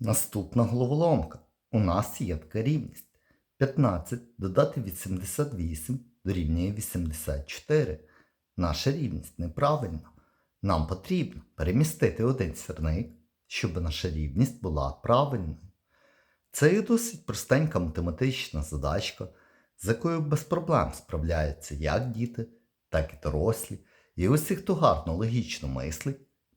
Наступна головоломка. У нас є така рівність. 15 додати 88 дорівнює 84. Наша рівність неправильна. Нам потрібно перемістити один сірник, щоб наша рівність була правильною. Це є досить простенька математична задачка, з якою без проблем справляються як діти, так і дорослі. І усі, хто гарно логічно мислить,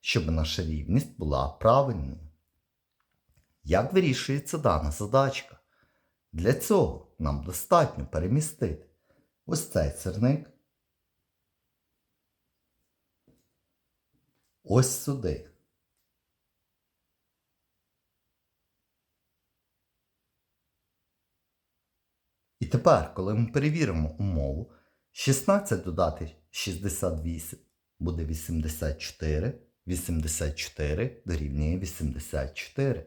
щоб наша рівність була правильною. Як вирішується дана задачка? Для цього нам достатньо перемістити ось цей сірник ось сюди. І тепер, коли ми перевіримо умову, 16 додати 68 буде 84, 84 дорівнює 84.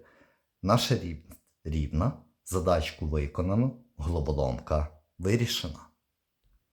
Наша рівність рівна, задачку виконано, головоломка вирішена.